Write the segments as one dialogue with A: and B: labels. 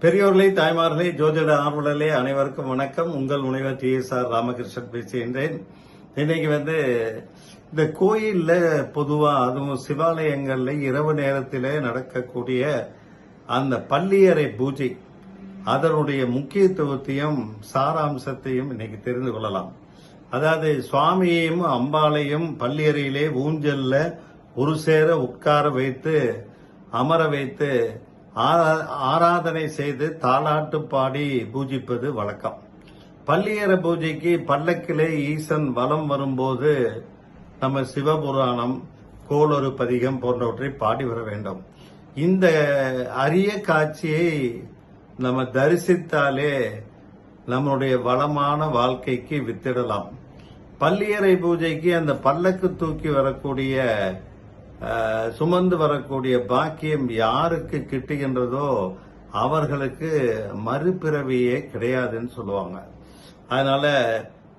A: பெரியோர்களே தாய்மார்களே ஜோதிட ஆர்வலர்களே அனைவருக்கும் வணக்கம். உங்கள் முனைவர் டி எஸ் ஆர் ராமகிருஷ்ணன் பேசுகின்றேன். இன்னைக்கு வந்து இந்த கோயில்ல பொதுவா அதுவும் சிவாலயங்கள்ல இரவு நேரத்தில் நடக்கக்கூடிய அந்த பள்ளியறை பூஜை அதனுடைய முக்கியத்துவத்தையும் சாராம்சத்தையும் இன்னைக்கு தெரிந்து கொள்ளலாம். அதாவது சுவாமியையும் அம்பாளையும் பள்ளியறையிலே ஊஞ்சல்ல ஒரு சேர உட்கார வைத்து அமர வைத்து ஆராதனை செய்து தாலாட்டு பாடி பூஜிப்பது வழக்கம். பள்ளியற பூஜைக்கு பல்லக்கிலே ஈசன் வலம் வரும்போது நம்ம சிவபுராணம் கோளொரு பதிகம் போன்றவற்றை பாடி வர வேண்டும். இந்த அரிய காட்சியை நம்ம தரிசித்தாலே நம்மளுடைய வளமான வாழ்க்கைக்கு வித்திடலாம். பள்ளியறை பூஜைக்கு அந்த பல்லக்கு தூக்கி வரக்கூடிய சுமந்து வரக்கூடிய பாக்கியம் யாருக்கு கிட்டுகின்றதோ அவர்களுக்கு மறுபிறவியே கிடையாதுன்னு சொல்லுவாங்க. அதனால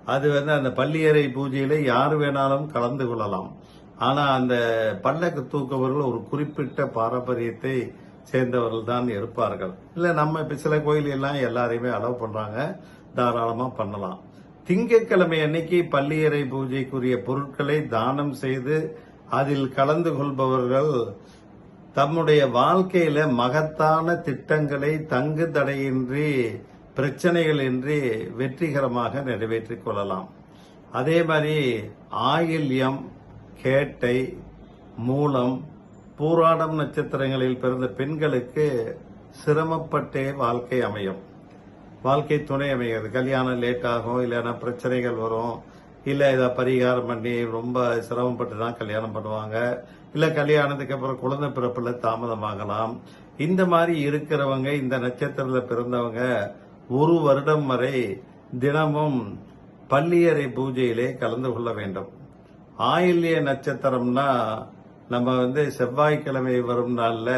A: அது வந்து அந்த பள்ளியறை பூஜையில யார் வேணாலும் கலந்து கொள்ளலாம். ஆனா அந்த பல்லக்கு தூக்கவர்கள் ஒரு குறிப்பிட்ட பாரம்பரியத்தை சேர்ந்தவர்கள் தான் இருப்பார்கள். இல்ல நம்ம இப்ப சில கோயில் எல்லாம் எல்லாரையுமே அலோவ் பண்றாங்க. தாராளமா பண்ணலாம். திங்கட்கிழமை அன்னைக்கு பள்ளியறை பூஜைக்குரிய பொருட்களை தானம் செய்து அதில் கலந்து கொள்பவர்கள் தம்முடைய வாழ்க்கையில மகத்தான திட்டங்களை தங்கு தடையின்றி பிரச்சனைகள் இன்றி வெற்றிகரமாக நிறைவேற்றிக் கொள்ளலாம். அதே மாதிரி ஆயில்யம் கேட்டை மூலம் பூராடம் நட்சத்திரங்களில் பிறந்த பெண்களுக்கு சிரமப்பட்டே வாழ்க்கை அமையும். வாழ்க்கை துணை அமைகிறது. கல்யாணம் லேட் ஆகும் இல்லைன்னா பிரச்சனைகள் வரும். இல்லை இதை பரிகாரம் பண்ணி ரொம்ப சிரமப்பட்டு தான் கல்யாணம் பண்ணுவாங்க. இல்லை கல்யாணத்துக்கு அப்புறம் குழந்தை பிறப்பில் தாமதமாகலாம். இந்த மாதிரி இருக்கிறவங்க இந்த நட்சத்திரத்தில் பிறந்தவங்க ஒரு வருடம் வரை தினமும் பள்ளியறை பூஜையிலே கலந்து கொள்ள வேண்டும். ஆயில்ய நட்சத்திரம்னா நம்ம வந்து செவ்வாய்க்கிழமை வரும் நாளில்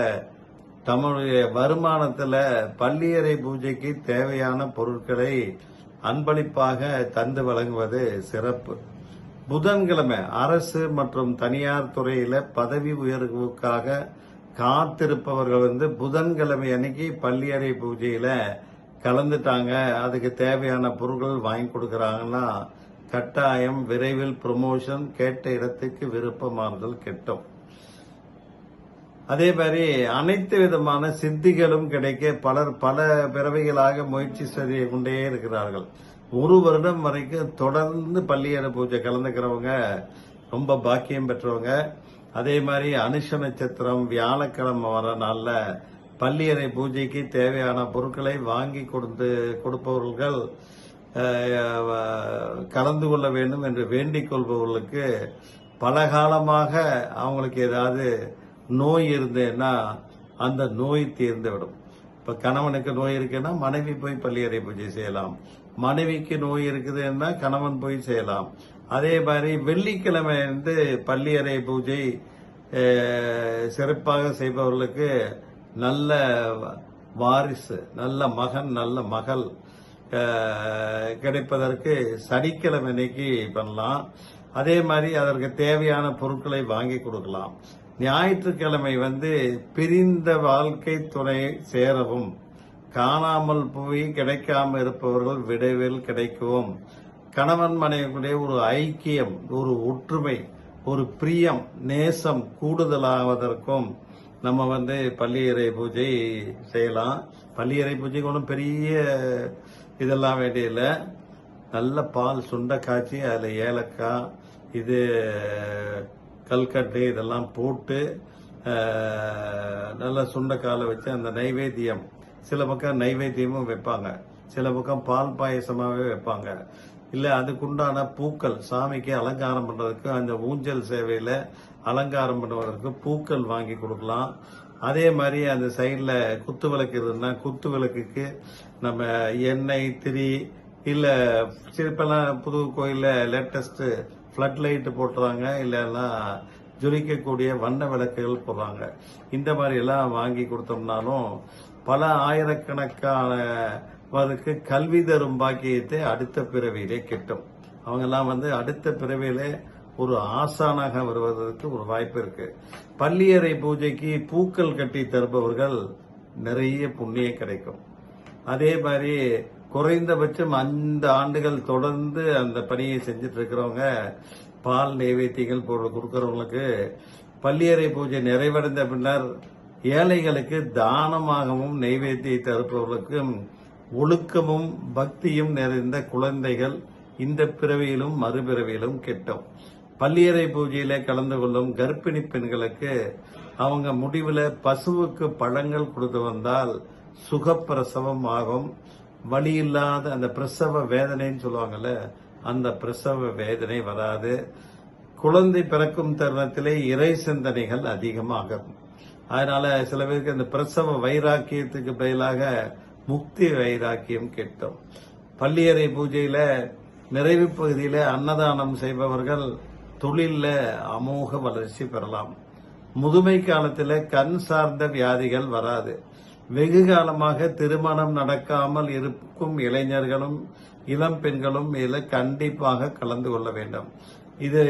A: தம்முடைய வருமானத்தில் பள்ளியறை பூஜைக்கு தேவையான பொருட்களை அன்பளிப்பாக தந்து வழங்குவது சிறப்பு. புதன்கிழமை அரசு மற்றும் தனியார் துறையில பதவி உயர்வுக்காக காத்திருப்பவர்கள் வந்து புதன்கிழமை அன்னைக்கு பள்ளியறை பூஜையில கலந்துட்டாங்க. அதுக்கு தேவையான பொருட்கள் வாங்கி கொடுக்கறாங்கன்னா கட்டாயம் விரைவில் ப்ரொமோஷன் கேட்ட இடத்துக்கு விருப்பமாறுதல் கிட்டும். அதே மாதிரி அனைத்து விதமான சித்திகளும் கிடைக்க பலர் பல பிறவைகளாக முயற்சி செய்து கொண்டே இருக்கிறார்கள். ஒரு வருடம் வரைக்கும் தொடர்ந்து பள்ளியற பூஜை கலந்துக்கிறவங்க ரொம்ப பாக்கியம் பெற்றவங்க. அதே மாதிரி அனுஷ நட்சத்திரம் வியாழக்கிழமை வர நாளில் பள்ளியறை பூஜைக்கு தேவையான பொருட்களை வாங்கி கொடுத்து கொடுப்பவர்கள் கலந்து கொள்ள வேண்டும் என்று வேண்டிக் கொள்பவர்களுக்கு பல காலமாக அவங்களுக்கு ஏதாவது நோய் இருந்தேன்னா அந்த நோய் தீர்ந்து விடும் இப்ப கணவனுக்கு நோய் இருக்குன்னா மனைவி போய் பள்ளியறை பூஜை செய்யலாம். மனைவிக்கு நோய் இருக்குதுன்னா கணவன் போய் செய்யலாம். அதே மாதிரி வெள்ளிக்கிழமை வந்து பள்ளியறை பூஜை சிறப்பாக செய்பவர்களுக்கு நல்ல வாரிசு நல்ல மகன் நல்ல மகள் கிடைப்பதற்கு சனிக்கிழமை அன்னைக்கு பண்ணலாம். அதே மாதிரி அதற்கு தேவையான பொருட்களை வாங்கி கொடுக்கலாம். ஞாயிற்றுக்கிழமை வந்து பிரிந்த வாழ்க்கை துணை சேரவும். காணாமல் போய் கிடைக்காம இருப்பவர்கள் விடைவில் கிடைக்கவும். கணவன் மனைவியுடைய ஒரு ஐக்கியம் ஒரு ஒற்றுமை ஒரு பிரியம் நேசம் கூடுதலாவதற்கும் நம்ம வந்து பள்ளியறை பூஜை செய்யலாம். பள்ளியறை பூஜைக்கு ஒன்றும் பெரிய இதெல்லாம் வேண்டியதில்லை நல்ல பால் சுண்டை காய்ச்சி அதில் ஏலக்காய் இது கல்கட்டு இதெல்லாம் போட்டு நல்லா சுண்டக்காலை வச்சு அந்த நைவேத்தியம் சில பக்கம் நைவேத்தியமும் வைப்பாங்க சில பக்கம் பால் பாயசமாகவே வைப்பாங்க. இல்லை அதுக்குண்டான பூக்கள் சாமிக்கு அலங்காரம் பண்ணுறதுக்கு அந்த ஊஞ்சல் சேவையில் அலங்காரம் பண்ணுவதற்கு பூக்கள் வாங்கி கொடுக்கலாம். அதே மாதிரி அந்த சைடில் குத்து விளக்கு இருந்ததுன்னா குத்து விளக்குக்கு நம்ம எண்ணெய் திரி இல்லை சிற்பெல்லாம் புது கோயிலில் லேட்டஸ்ட்டு ஃப்ளட் லைட் போட்டுறாங்க இல்லைன்னா ஜொலிக்கக்கூடிய வண்ண விளக்குகள் போடுறாங்க. இந்த மாதிரி எல்லாம் வாங்கி கொடுத்தோம்னாலும் பல ஆயிரக்கணக்கான அவருக்கு கல்வி தரும் பாக்கியத்தை அடுத்த பிறவியிலே கிட்டும். அவங்கெல்லாம் வந்து அடுத்த பிறவியிலே ஒரு ஆசானாக வருவதற்கு ஒரு வாய்ப்பு இருக்கு. பள்ளியறை பூஜைக்கு பூக்கள் கட்டி தருபவர்கள் நிறைய புண்ணியம் கிடைக்கும். அதே மாதிரி குறைந்தபட்சம் அந்த ஆண்டுகள் தொடர்ந்து அந்த பணியை செஞ்சுட்டு இருக்கிறவங்க பால் நைவேத்தியங்கள் போடுற கொடுக்கறவங்களுக்கு பள்ளியறை பூஜை நிறைவடைந்த பின்னர் ஏழைகளுக்கு தானமாகவும் நைவேத்தியத்தை அறுப்பவர்களுக்கும் ஒழுக்கமும் பக்தியும் நிறைந்த குழந்தைகள் இந்த பிறவியிலும் மறுபிறவியிலும் கிட்டும். பள்ளியறை பூஜையில கலந்து கொள்ளும் கர்ப்பிணி பெண்களுக்கு அவங்க முடிவில் பசுவுக்கு பழங்கள் கொடுத்து வந்தால் சுகப்பிரசவம் ஆகும். வலி இல்லாத அந்த பிரசவ வேதனைன்னு சொல்லுவாங்கல்ல அந்த பிரசவ வேதனை வராது. குழந்தை பிறக்கும் தருணத்திலே இறை சிந்தனைகள் அதிகமாகும் அதனால சில பேருக்கு அந்த பிரசவ வைராக்கியத்துக்கு பதிலாக முக்தி வைராக்கியம் கேட்டோம். பள்ளியறை பூஜையில நிறைவு பகுதியில அன்னதானம் செய்பவர்கள் தொழில்ல அமோக வளர்ச்சி பெறலாம். முதுமை காலத்தில் கண் சார்ந்த வியாதிகள் வராது. வெகு காலமாக திருமணம் நடக்காமல் இருக்கும் இளைஞர்களும் இளம் பெண்களும் இதில் கண்டிப்பாக கலந்து கொள்ள வேண்டும். இது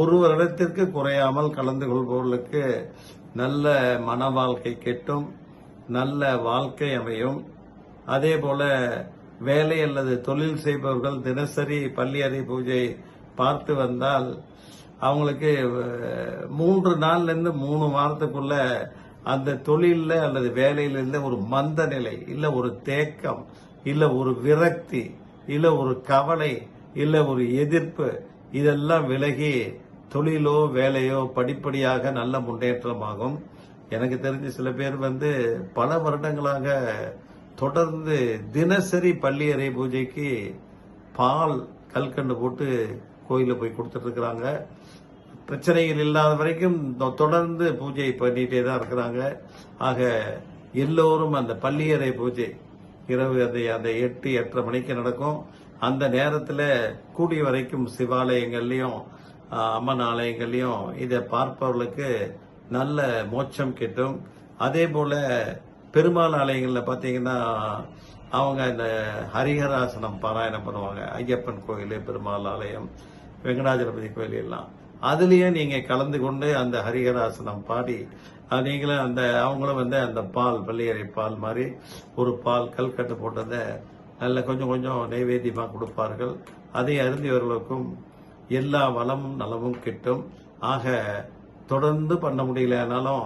A: ஒரு வருடத்திற்கு குறையாமல் கலந்து கொள்பவர்களுக்கு நல்ல மன வாழ்க்கை கெட்டும் நல்ல வாழ்க்கை அமையும். அதே போல வேலை அல்லது தொழில் செய்பவர்கள் தினசரி பள்ளியறை பூஜை பார்த்து வந்தால் அவங்களுக்கு மூன்று நாள்லேருந்து மூணு வாரத்துக்குள்ள அந்த தொழிலில் அல்லது வேலையிலிருந்து ஒரு மந்த நிலை இல்லை ஒரு தேக்கம் இல்லை ஒரு விரக்தி இல்லை ஒரு கவலை இல்லை ஒரு எதிர்ப்பு இதெல்லாம் விலகி தொழிலோ வேலையோ படிப்படியாக நல்ல முன்னேற்றமாகும். எனக்கு தெரிஞ்ச சில பேர் வந்து பல வருடங்களாக தொடர்ந்து தினசரி பள்ளியறை பூஜைக்கு பால் கல்கண்டு போட்டு கோயிலில் போய் கொடுத்துட்டு இருக்கிறாங்க. பிரச்சனைகள் இல்லாத வரைக்கும் தொ- தொடர்ந்து பூஜை பண்ணிட்டே தான் இருக்கிறாங்க. ஆக எல்லோரும் அந்த பள்ளியறை பூஜை இரவு அந்த அந்த எட்டு எட்டரை மணிக்கு நடக்கும். அந்த நேரத்தில் கூடிய வரைக்கும் சிவாலயங்கள்லையும் அம்மன் ஆலயங்கள்லையும் இதை பார்ப்பவர்களுக்கு நல்ல மோட்சம் கிட்டும். அதே போல பெருமாள் ஆலயங்களில் பார்த்தீங்கன்னா அவங்க இந்த ஹரிஹராசனம் பாராயணம் பண்ணுவாங்க. ஐயப்பன் கோயில் பெருமாள் ஆலயம் வெங்கடாஜலபதி கோயில் எல்லாம் அதுலயும் நீங்க கலந்து கொண்டு அந்த ஹரிஹராசனம் பாடி நீங்களும் அந்த அவங்களும் வந்து அந்த பால் பள்ளியறை பால் மாதிரி ஒரு பால் கல்கட்டு போட்டதை நல்ல கொஞ்சம் கொஞ்சம் நைவேத்தியமாக கொடுப்பார்கள். அதை அருந்தியவர்களுக்கும் எல்லா வளமும் நலமும் கிட்டும். ஆக தொடர்ந்து பண்ண முடியலனாலும்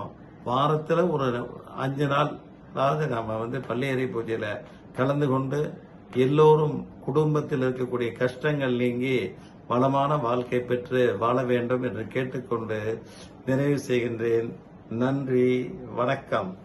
A: வாரத்தில் ஒரு அஞ்சு நாள் அதாவது நம்ம வந்து பள்ளியறை பூஜையில் கலந்து கொண்டு எல்லோரும் குடும்பத்தில் இருக்கக்கூடிய கஷ்டங்கள் நீங்கி வளமான வாழ்க்கை பெற்று வாழ வேண்டும் என்று கேட்டுக்கொண்டு நிறைவு செய்கின்றேன். நன்றி வணக்கம்.